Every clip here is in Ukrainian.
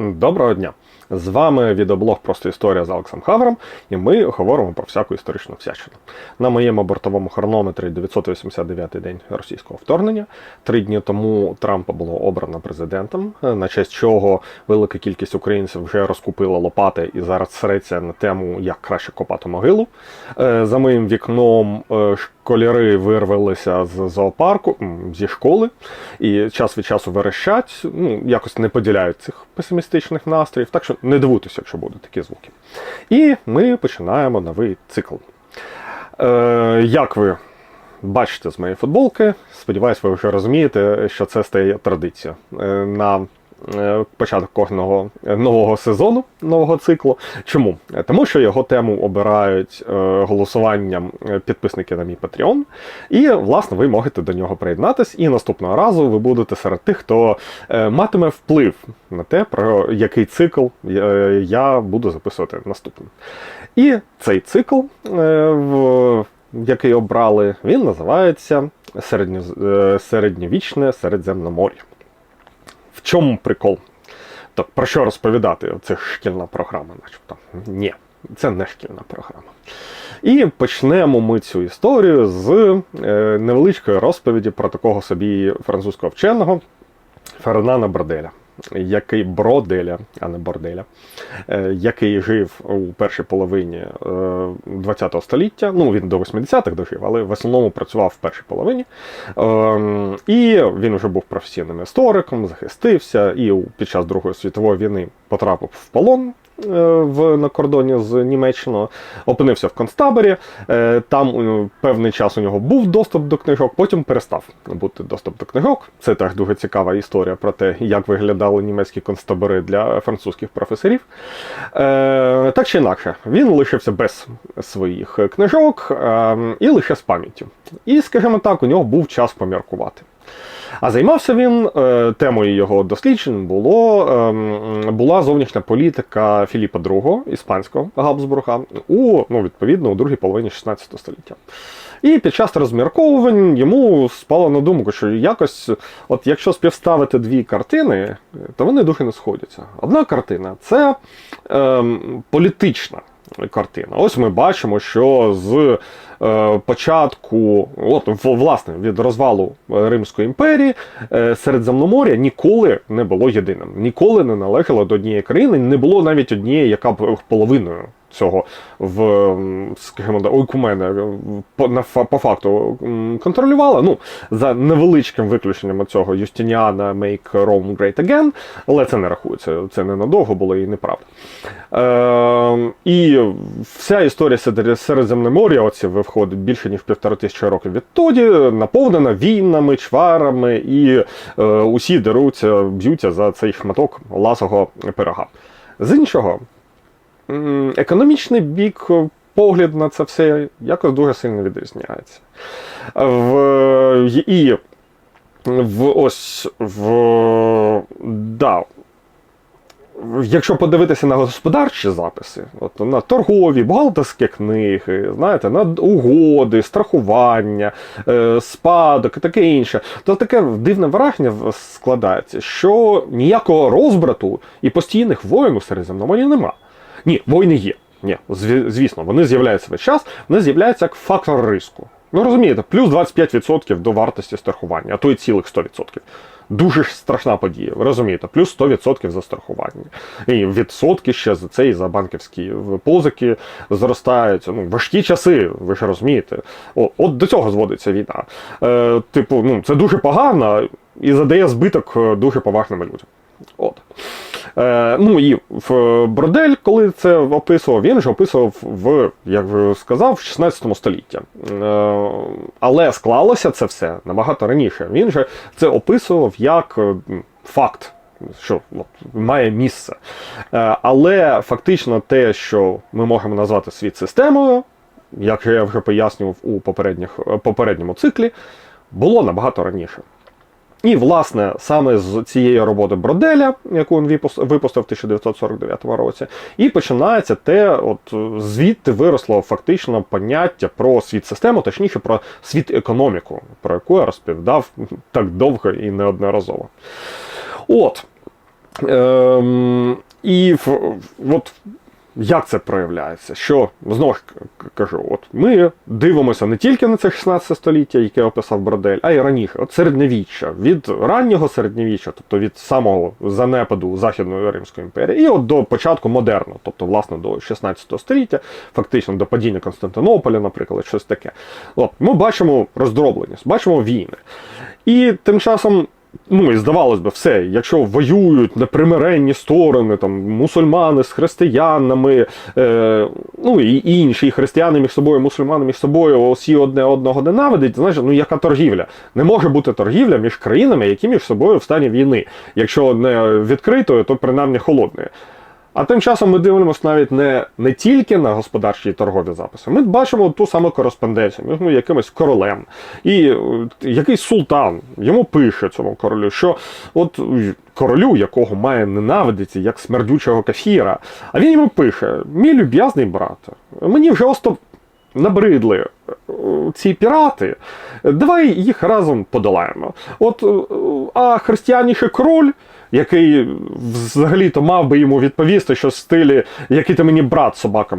Доброго дня! З вами відеоблог Просто історія з Алексом Хавром, і ми говоримо про всяку історичну всячину. На моєму бортовому хронометрі 989-й день російського вторгнення. Три дні тому Трампа було обрано президентом, на честь чого велика кількість українців вже розкупила лопати і зараз среться на тему, як краще копати могилу. Е, За моїм вікном е, школяри вирвалися з зоопарку зі школи і час від часу верещать, ну якось не поділяють цих песимістичних настроїв, так що не дивуйтеся, якщо будуть такі звуки. І ми починаємо новий цикл. Е, як ви бачите з моєї футболки, сподіваюсь, ви вже розумієте, що це стає традицією. Е, на початок кожного нового сезону, нового циклу. Чому? Е, Тому що його тему обирають е, голосуванням е, підписники на мій Patreon. І, власне, ви можете до нього приєднатись, і наступного разу ви будете серед тих, хто е, матиме вплив на те, про який цикл е, я буду записувати наступним. І цей цикл, е, який обрали, він називається Середньо, е, Середньовічне Середземномор'я. Чому прикол? Так, про що розповідати? Це шкільна програма, начебто. Ні, це не шкільна програма. І почнемо ми цю історію з е, невеличкої розповіді про такого собі французького вченого Фернана Броделя. Який Броделя, а не Борделя, е, який жив у першій половині ХХ століття. Ну, він до 80-х дожив, але в основному працював в першій половині. Ем, І він вже був професійним істориком, захистився, і під час Другої світової війни потрапив в полон е, в, на кордоні з Німеччиною, опинився в концтаборі. Е, Там е, певний час у нього був доступ до книжок, потім перестав бути доступ до книжок. Це теж дуже цікава історія про те, як виглядали німецькі концтабори для французьких професорів. Е, Так чи інакше, він лишився без своїх книжок е, і лише з пам'яттю. І, скажімо так, у нього був час поміркувати. А займався він е, темою його досліджень було, ем, була зовнішня політика Філіпа II, іспанського Габсбурга, у ну, відповідно у другій половині 16 століття. І під час розмірковувань йому спало на думку, що якось, от якщо співставити дві картини, то вони дуже не сходяться. Одна картина це ем, політична картина. Ось ми бачимо, що з е, початку, от власне, від розвалу е, Римської імперії, е, Середземномор'я ніколи не було єдиним, ніколи не належало до однієї країни, не було навіть однієї, яка б половиною. Цього в скажімо, да, ойкумена е, по, на, по факту контролювала. Ну, за невеличким виключенням цього Юстиніана Make Rome Great Again, але це не рахується. Це ненадовго було і неправда. Е, і вся історія Серед- Середземномор'я, оці виходить більше ніж півтора тисячі років відтоді, наповнена війнами, чварами, і е, усі деруться, б'ються за цей шматок ласого пирога. З іншого, економічний бік, е, погляд на це все якось дуже сильно відрізняється. В, і в ось в да, Якщо подивитися на господарчі записи, от на торгові, бухгалтерські книги, знаєте, на угоди, страхування, е, спадок і таке інше, то таке дивне враження складається, що ніякого розбрату і постійних воїн у Середземномор'ї нема. Ні, воїни є. Ні, звісно, вони з'являються весь час, вони з'являються як фактор риску. Ну розумієте, плюс 25% до вартості страхування, а то й цілих 100%. Дуже страшна подія, ви розумієте, плюс 100% за страхування. І відсотки ще за це і за банківські позики зростають. Ну, важкі часи, ви ж розумієте. О, от до цього зводиться війна. Е, типу, ну, це дуже погано і задає збиток е, дуже поважним людям. От. Е, ну і в Бродель, коли це описував, він ж описував в, як ви сказав, в 16 столітті. Е, але склалося це все набагато раніше. Він же це описував як е, факт. Що от, має місце. Е, але фактично те, що ми можемо назвати світ системою, як я вже пояснював у попередніх, попередньому циклі, було набагато раніше. І, власне, саме з цієї роботи Броделя, яку він випустив в 1949 році, і починається те, от звідти виросло фактично поняття про світ систему, точніше про світ економіку, про яку я розповідав так довго і неодноразово. От. Ем, і от як це проявляється? Що знову ж кажу, от ми дивимося не тільки на це 16 століття, яке описав Бродель, а й раніше, от середньовіччя, від раннього середньовіччя, тобто від самого занепаду Західної Римської імперії, і от до початку модерну, тобто, власне, до 16 століття, фактично до падіння Константинополя, наприклад, щось таке. От, ми бачимо роздробленість, бачимо війни. І тим часом ну і здавалось би, все, якщо воюють непримиренні сторони, там мусульмани з християнами, е, ну і інші і християни між собою, мусульмани між собою, всі одне одного ненавидять, знаєш, ну яка торгівля? Не може бути торгівля між країнами, які між собою в стані війни. Якщо не відкритою, то принаймні холодною. А тим часом ми дивимося навіть не, не тільки на господарчі і торгові записи. Ми бачимо ту саму кореспонденцію між ну, якимось королем. І е, якийсь султан йому пише цьому королю, що от е, королю, якого має ненавидіти, як смердючого кафіра, а він йому пише: мій люб'язний брат, мені вже просто набридли е, ці пірати, давай їх разом подолаємо. От, а християніший король, який взагалі-то мав би йому відповісти, що в стилі, який ти мені брат собака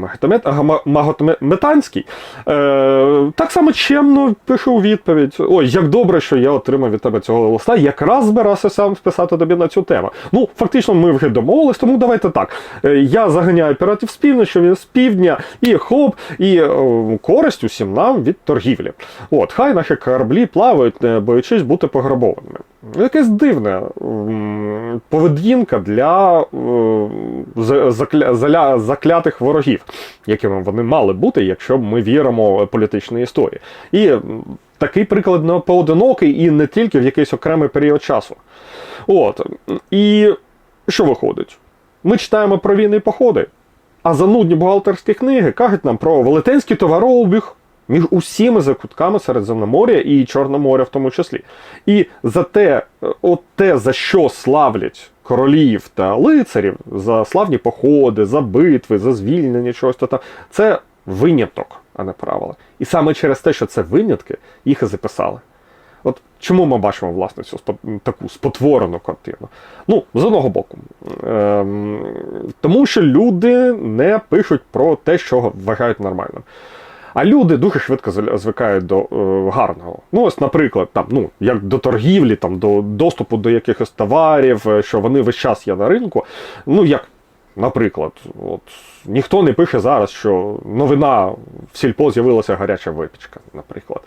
Магометанський, е, так само чемно пише у відповідь: Ой, як добре, що я отримав від тебе цього листа, якраз збирався сам списати тобі на цю тему. Ну, фактично, ми вже домовились, тому давайте так. Е, Я заганяю піратів з півночі, з півдня, і хоп, і е, користь усім нам від торгівлі. От, хай наші кораблі плавають, не боячись бути пограбованими. Якась дивна поведінка для е, закля- заклятих ворогів, якими вони мали бути, якщо ми віримо політичній історії. І такий приклад поодинокий і не тільки в якийсь окремий період часу. От. І що виходить? Ми читаємо про війни і походи, а занудні бухгалтерські книги кажуть нам про велетенський товарообіг між усіма закутками Середземномор'я і Чорноморя в тому числі. І за те, е, от те, за що славлять королів та лицарів, за славні походи, за битви, за звільнення чогось то там, це виняток, а не правило. І саме через те, що це винятки, їх і записали. От чому ми бачимо власне цю таку спотворену картину? Ну, з одного боку, ем, тому що люди не пишуть про те, що вважають нормальним. А люди дуже швидко зв- звикають до е, гарного. Ну, ось, наприклад, там, ну, як до торгівлі, там, до доступу до якихось товарів, е, що вони весь час є на ринку. Ну, як, наприклад, от, ніхто не пише зараз, що новина в сільпо з'явилася гаряча випічка, наприклад.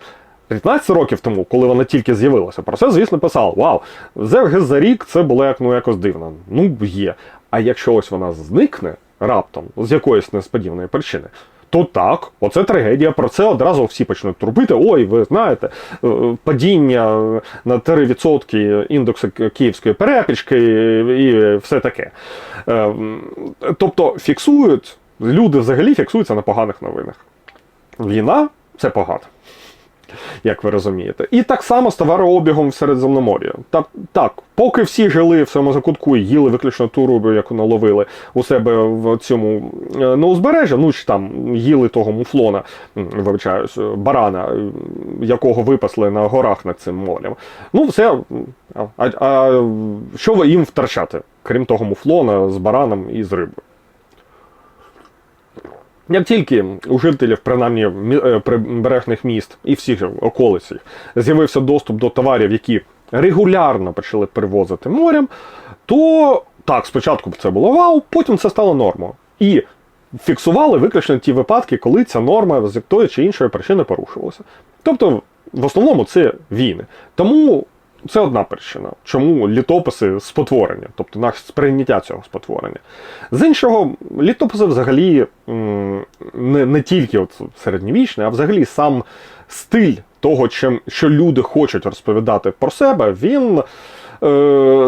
15 років тому, коли вона тільки з'явилася, про це, звісно, писали: Вау, вже за рік це було як, ну, якось дивно. Ну, є. А якщо ось вона зникне раптом з якоїсь несподіваної причини, то так, оце трагедія. Про це одразу всі почнуть турбити. Ой, ви знаєте, е, падіння на 3% індексу київської перепічки і все таке. Е, Тобто фіксують, люди взагалі фіксуються на поганих новинах. Війна це погано як ви розумієте. І так само з товарообігом в Середземномор'я. Та, так, поки всі жили в своєму закутку і їли виключно ту рибу, яку наловили у себе в цьому е, на узбережжі, ну чи там їли того муфлона, вибачаюсь, барана, е, якого випасли на горах над цим морем. Ну, все. А, а, що їм втрачати, крім того муфлона з бараном і з рибою? Як тільки у жителів, принаймні е, прибережних міст і всіх околиць з'явився доступ до товарів, які регулярно почали перевозити морем, то так, спочатку це було вау, потім це стало нормою. І фіксували виключно ті випадки, коли ця норма з тої чи іншої причини порушувалася. Тобто, в основному це війни. Тому це одна причина, чому літописи спотворення, тобто наше сприйняття цього спотворення. З іншого, літописи взагалі не, не тільки от середньовічний, а взагалі сам стиль того, чим, що люди хочуть розповідати про себе, він е,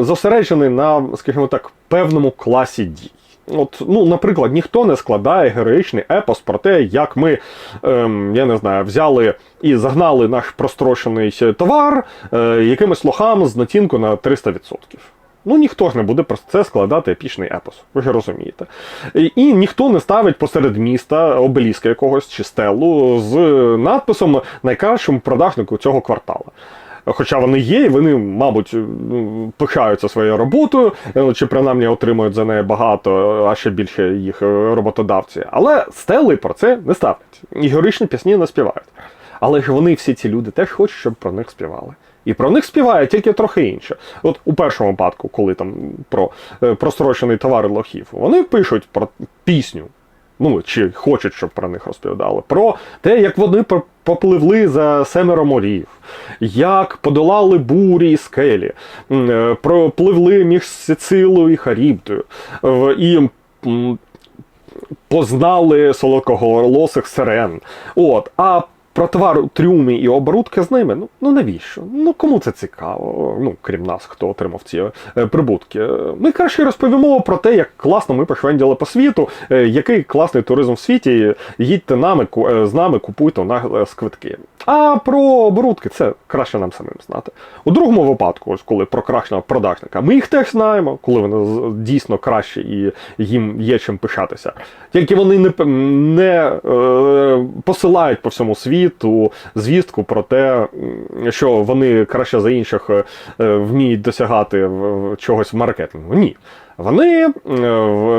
зосереджений на, скажімо так, певному класі дій. От, ну, наприклад, ніхто не складає героїчний епос про те, як ми, ем, я не знаю, взяли і загнали наш прострочений товар е, якимось лохам з націнку на 300%. Ну, ніхто ж не буде про це складати епічний епос, ви ж розумієте. І, і ніхто не ставить посеред міста обеліска якогось чи стелу з надписом найкращому продажнику цього кварталу. Хоча вони є, і вони, мабуть, ну, пихаються своєю роботою, е, чи принаймні отримують за неї багато, а ще більше їх е, роботодавці. Але стели про це не ставлять. І героїчні пісні не співають. Але ж вони всі ці люди теж хочуть, щоб про них співали. І про них співає тільки трохи інше. От у першому випадку, коли там про е, прострочений товар лохів, вони пишуть про пісню. Ну, чи хочуть, щоб про них розповідали, про те, як вони попливли за семеро морів, як подолали бурі і скелі, е, пропливли між Сицилою і Харібдою, і познали солодкоголосих сирен. От, а про товар у трюмі і оборудки з ними, ну, ну навіщо? Ну кому це цікаво? Ну, крім нас, хто отримав ці е, прибутки. Ми краще розповімо про те, як класно ми пошвенділи по світу, е, який класний туризм в світі. Їдьте нами, е, з нами, купуйте у нас квитки. А про оборудки це краще нам самим знати. У другому випадку, ось коли про кращого продажника, ми їх теж знаємо, коли вони дійсно кращі і їм є чим пишатися. Тільки вони не, не е, посилають по всьому світу звістку про те, що вони краще за інших е, вміють досягати чогось в маркетингу. Ні. Вони е,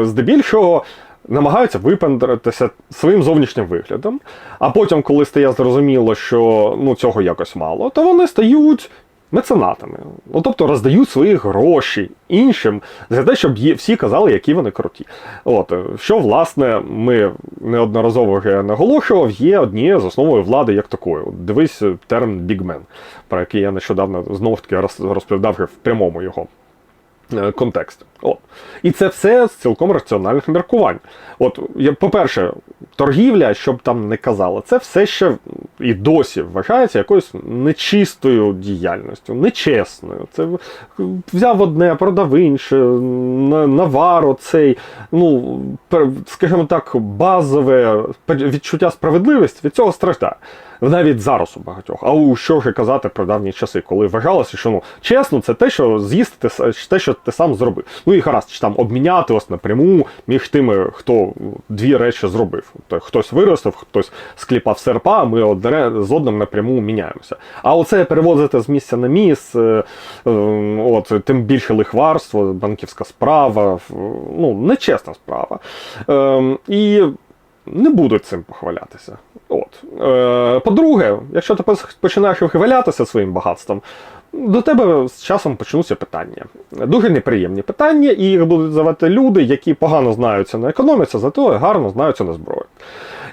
здебільшого намагаються випендритися своїм зовнішнім виглядом, а потім, коли стає зрозуміло, що ну, цього якось мало, то вони стають меценатами. Ну, тобто роздають свої гроші іншим за те, щоб всі казали, які вони круті. От, що, власне, ми неодноразово вже наголошував, є однією з основою влади як такої. От Дивись термін бігмен, про який я нещодавно знову ж таки роз- розповідав в прямому його е, контексті. От. І це все з цілком раціональних міркувань. От, по-перше, торгівля, щоб там не казали, це все ще і досі вважається якоюсь нечистою діяльністю, нечесною. Це взяв одне, продав інше, на- навар оцей, ну, скажімо так, базове відчуття справедливості від цього страждає. Навіть зараз у багатьох. А у що вже казати про давні часи, коли вважалося, що ну чесно, це те, що з'їсти ти те, що ти сам зробив. Ну і гаразд, чи там обміняти ось напряму між тими, хто ну, дві речі зробив. Тобто хтось виростив, хтось скліпав серпа, ми одне з одним напряму міняємося. А оце перевозити з місця на місце, от тим більше лихварство, банківська справа, ну нечесна справа. Ем, і не будуть цим похвалятися. От. Е, по-друге, якщо ти починаєш вихвалятися своїм багатством, до тебе з часом почнуться питання. Дуже неприємні питання, і їх будуть задавати люди, які погано знаються на економіці, зато гарно знаються на зброї.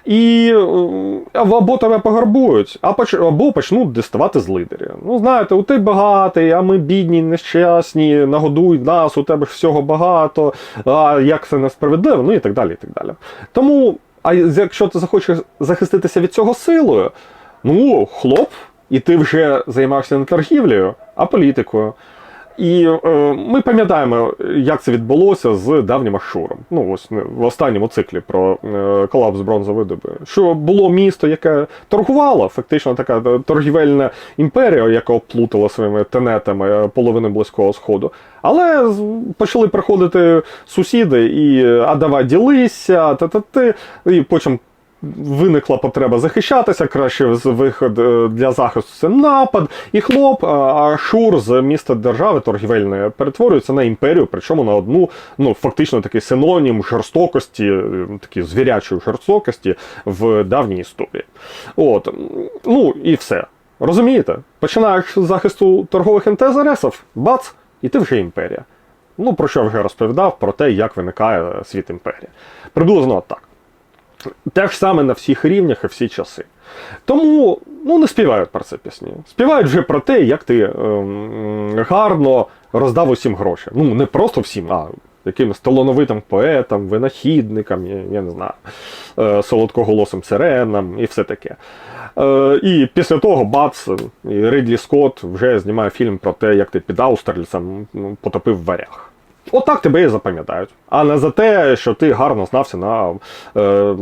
І е, або тебе пограбують, або почнуть диставати з лидерів. Ну, знаєте, у ти багатий, а ми бідні, нещасні, нагодуй нас, у тебе ж всього багато, а як це несправедливо, ну і так далі. і так далі. Тому, а якщо ти захочеш захиститися від цього силою, ну, хлоп, і ти вже займаєшся не торгівлею, а політикою. І е, ми пам'ятаємо, як це відбулося з давнім Ашуром. Ну, ось не, в останньому циклі про е, колапс бронзової доби. Що було місто, яке торгувало, фактично така торгівельна імперія, яка оплутала своїми тенетами е, половину близького сходу. Але почали приходити сусіди і а давай ділися, та-та-ти, і потім виникла потреба захищатися, краще виход е, для захисту це напад, і хлоп, а- Шур з міста держави торгівельної перетворюється на імперію, причому на одну, ну фактично такий синонім жорстокості, е, такої звірячої жорстокості в давній історії. От, ну і все. Розумієте? Починаєш з захисту торгових інтересів, бац, і ти вже імперія. Ну, про що вже розповідав, про те, як виникає світ імперії. Приблизно так. Те ж саме на всіх рівнях і всі часи. Тому ну, не співають про це пісні. Співають вже про те, як ти ем, гарно роздав усім гроші. Ну, не просто всім, а якимось талановитим поетам, винахідникам, я, я не знаю, е, солодкоголосим сиренам і все таке. Е, і після того бац, і Ридлі Скотт вже знімає фільм про те, як ти під Аустерліцем ну, потопив варяг. Отак тебе і запам'ятають, а не за те, що ти гарно знався на е,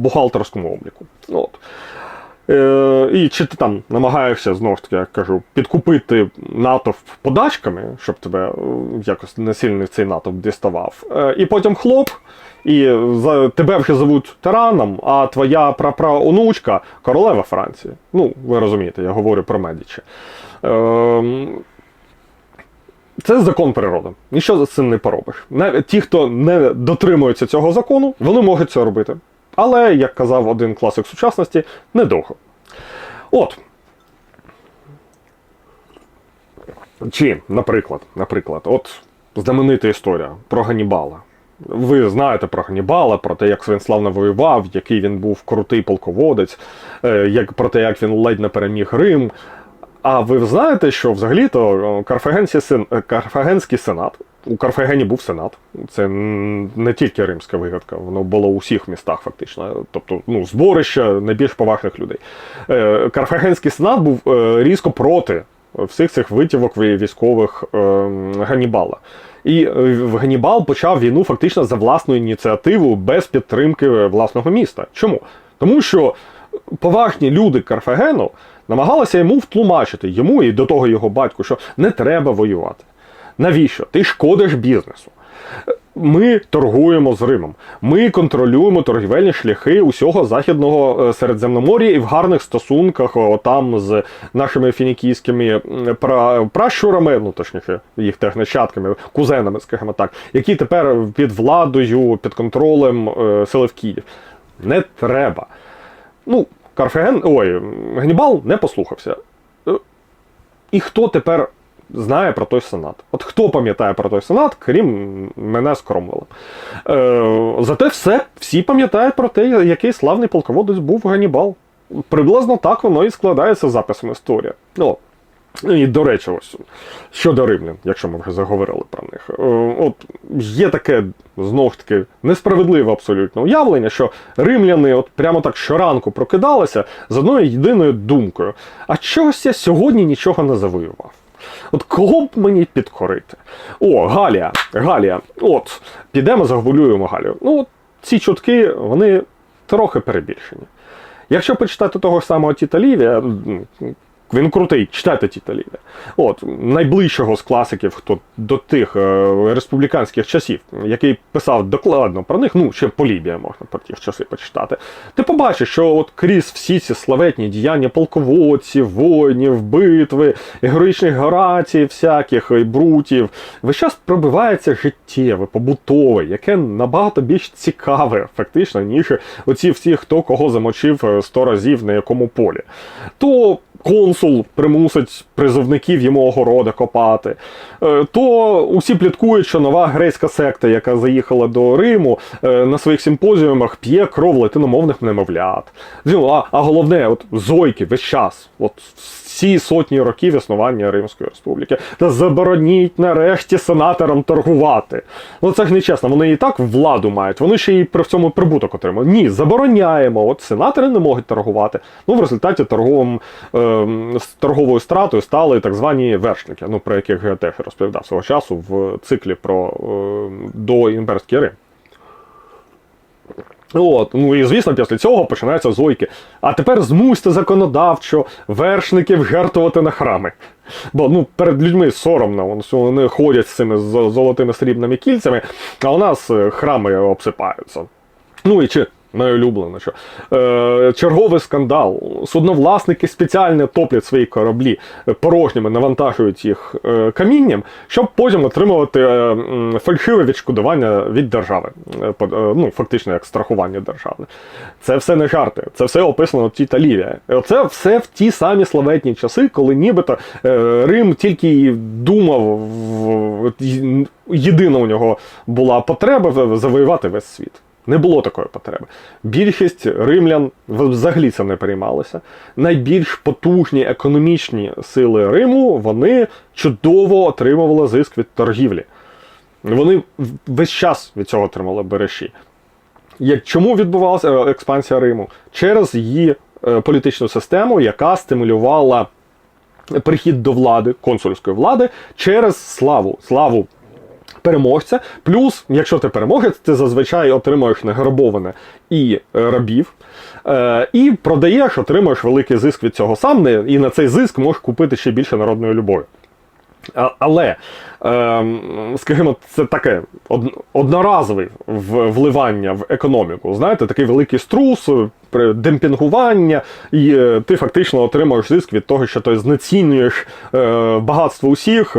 бухгалтерському обліку. От. Е, і чи ти там намагаєшся, знову ж таки, я кажу, підкупити натовп подачками, щоб тебе е, якось не сильно цей натовп діставав. Е, і потім хлоп, і за, тебе вже зовуть тираном, а твоя прапраонучка королева Франції. Ну, ви розумієте, я говорю про Медічі. Е, це закон природи. Нічого з цим не поробиш. Навіть ті, хто не дотримується цього закону, вони можуть це робити. Але, як казав один класик сучасності, недовго. От. Чи, наприклад, наприклад, от знаменита історія про Ганібала. Ви знаєте про Ганібала, про те, як він славно воював, який він був крутий полководець, е, про те, як він ледь не переміг Рим. А ви знаєте, що взагалі-то Карфагенський, сен... Карфагенський сенат, у Карфагені був сенат, це не тільки римська вигадка, воно було у всіх містах, фактично. Тобто, ну, зборище найбільш поважних людей. Е, Карфагенський сенат був е, різко проти всіх цих витівок військових е, Ганнібала. І е, Ганнібал почав війну фактично за власну ініціативу без підтримки власного міста. Чому? Тому що поважні люди Карфагену намагалися йому втлумачити, йому і до того його батьку, що не треба воювати. Навіщо? Ти шкодиш бізнесу. Ми торгуємо з Римом. Ми контролюємо торгівельні шляхи усього західного е, Середземномор'я і в гарних стосунках там з нашими фінікійськими пра- пращурами, ну точніше, їх теж кузенами, скажімо так, які тепер під владою, під контролем е, Селевкіїв. Не треба. Ну, Карфаген, ой, Ганнібал не послухався. Е, І хто тепер знає про той сенат? От хто пам'ятає про той сенат, крім мене з Кромвелем? Е, зате все, всі пам'ятають про те, який славний полководець був Ганнібал. Приблизно так воно і складається з записом історії. Ну, І до речі, ось щодо римлян, якщо ми вже заговорили про них, Е, от є таке знову ж таки несправедливе абсолютно уявлення, що римляни от прямо так щоранку прокидалися з одною єдиною думкою: а чогось я сьогодні нічого не завоював. От кого б мені підкорити? О, Галія, Галія, от, підемо загулюємо Галію. Ну, от ці чутки, вони трохи перебільшені. Якщо почитати того самого Тіта Лівія, він крутий, читайте Тіта Лівія. От, найближчого з класиків, хто до тих е, республіканських часів, який писав докладно про них, ну, ще Полібія можна про ті часи почитати. Ти побачиш, що от крізь всі ці славетні діяння полководців, воїнів, битви, героїчних Горацій, всяких і брутів, весь час пробивається життєве, побутове, яке набагато більш цікаве, фактично, ніж оці всі, хто кого замочив е, сто разів на якому полі. То консул примусить призовників йому огороди копати. Е, То усі пліткують, що нова грецька секта, яка заїхала до Риму, е, на своїх симпозіумах п'є кров латиномовних немовлят. А головне, от зойки весь час. От всі сотні років існування Римської республіки. Та забороніть нарешті сенаторам торгувати. Ну це ж не чесно, вони і так владу мають, вони ще й при цьому прибуток отримують. Ні, забороняємо. От сенатори не можуть торгувати. Ну, в результаті торговим, з торговою стратою стали так звані вершники, ну про яких я теж розповідав свого часу в циклі про ем, доімперський Рим. От, ну і звісно, після цього починаються зойки. А тепер змусьте законодавчо вершників жертвувати на храми. Бо ну, перед людьми соромно, вони, ходять з цими золотими срібними кільцями, а у нас е, храми обсипаються. Ну і чи найулюблене, що е, черговий скандал. Судновласники спеціально топлять свої кораблі е, порожніми, навантажують їх е, камінням, щоб потім отримувати е, фальшиве відшкодування від держави. Е, е, ну, фактично як страхування державне. Це все не жарти, це все описано в Тіта Лівія. Е, Це все в ті самі славетні часи, коли нібито е, Рим тільки й думав, в- єдина у нього була потреба завоювати весь світ. Не було такої потреби. Більшість римлян взагалі цим не переймалися. Найбільш потужні економічні сили Риму вони чудово отримували зиск від торгівлі. Вони весь час від цього отримали береші. Як, чому відбувалася е, експансія Риму? Через її е, політичну систему, яка стимулювала прихід до влади, консульської влади, через славу. Славу переможця. Плюс, якщо ти переможець, ти зазвичай отримуєш награбоване і е, рабів, е, і продаєш, отримуєш великий зиск від цього сам, і на цей зиск можеш купити ще більше народної любові. Але, ем, скажімо, це таке одноразове вливання в економіку. Знаєте, такий великий струс, е, демпінгування, і е, ти фактично отримуєш зиск від того, що ти знецінюєш е, багатство усіх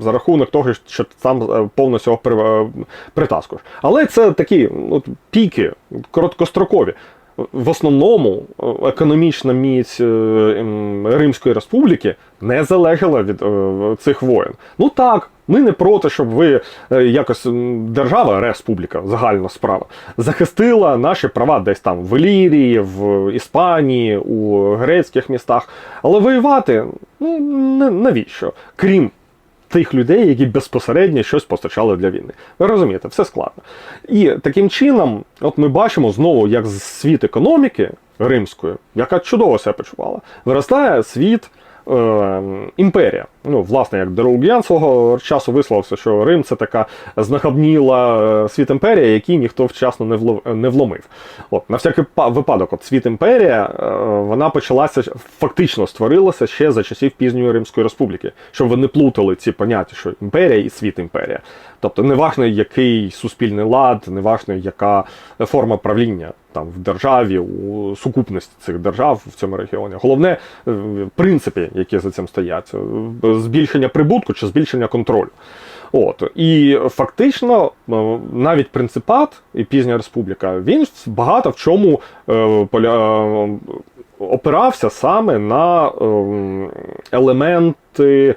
за рахунок того, що ти сам е, притаскуєш. Але це такі от, піки короткострокові. В основному е, економічна міць е, ем, Римської республіки не залежала від е, цих воєн. Ну так, ми не проти, щоб ви якось держава, республіка, загальна справа, захистила наші права десь там в Ілірії, в Іспанії, у грецьких містах. Але воювати, ну навіщо? Крім тих людей, які безпосередньо щось постачали для війни. Ви розумієте, все складно. І таким чином, от ми бачимо знову, як світ економіки римської, яка чудово себе почувала, виростає світ. Е, імперія. Ну, власне, як Дероугіан свого часу висловився, що Рим це така знахабніла е, світ імперія, який ніхто вчасно не, влов, не вломив. От, на всякий па- випадок, от світ імперія, е, вона почалася фактично створилася ще за часів пізньої Римської республіки, щоб ви не плутали ці поняття, що імперія і світ імперія. Тобто, неважно, який суспільний лад, неважно, яка форма правління там в державі, у сукупності цих держав в цьому регіоні. Головне е, принципи, які за цим стоять: збільшення прибутку чи збільшення контролю. От і фактично, е, навіть принципат і пізня республіка, він багато в чому е, поля, е, опирався саме на елементи.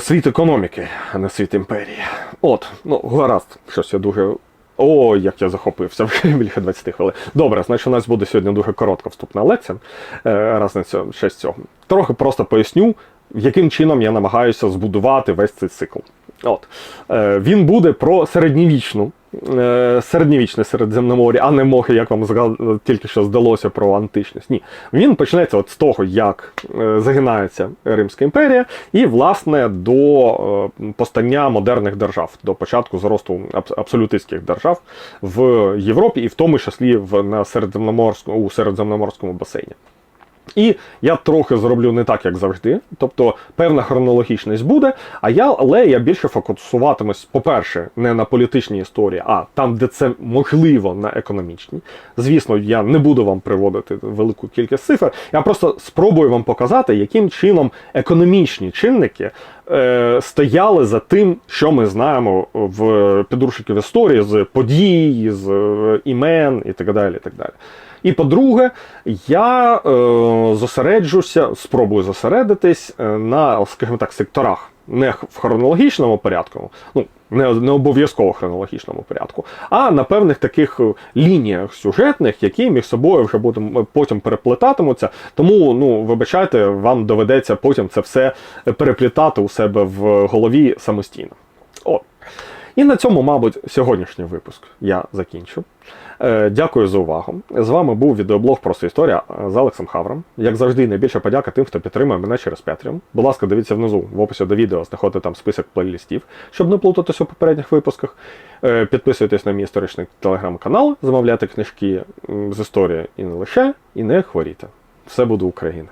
Світ економіки, а не світ імперії. От, ну, гаразд, щось я дуже. О, як я захопився вже більше 20 хвилин. Добре, значить, у нас буде сьогодні дуже коротка вступна лекція. Раз на цьому, ще з цього. Трохи просто поясню, яким чином я намагаюся збудувати весь цей цикл. От. Е, він буде про середньовічну, е, середньовічне Середземномор'я, а не моги, як вам тільки що здалося про античність. Ні. Він почнеться от з того, як е, загинається Римська імперія, і, власне, до постання модерних держав, до початку зросту абс- абсолютистських держав в Європі, і в тому числі в, на Середземноморському, у Середземноморському басейні. І я трохи зроблю не так, як завжди. Тобто певна хронологічність буде, а я, але я більше фокусуватимусь, по-перше, не на політичній історії, а там, де це можливо, на економічній. Звісно, я не буду вам приводити велику кількість цифр. Я просто спробую вам показати, яким чином економічні чинники е, стояли за тим, що ми знаємо в підручників історії з подій, з е, імен і так далі. І так далі. І по-друге, я е, зосереджуся, спробую зосередитись е, на, скажімо так, секторах. Не в хронологічному порядку, ну не, не обов'язково хронологічному порядку, а на певних таких е, лініях сюжетних, які між собою вже будемо потім переплетатимуться. Тому, ну вибачайте, вам доведеться потім це все переплітати у себе в голові самостійно. От. І на цьому, мабуть, сьогоднішній випуск я закінчу. Е, Дякую за увагу. З вами був відеоблог Просто історія з Алексом Хавром. Як завжди, найбільша подяка тим, хто підтримує мене через Patreon. Будь ласка, дивіться внизу в описі до відео, знаходите там список плейлістів, щоб не плутатись у попередніх випусках. Е, Підписуйтесь на мій історичний телеграм-канал, замовляйте книжки з історії і не лише, і не хворійте. Все буде Україна!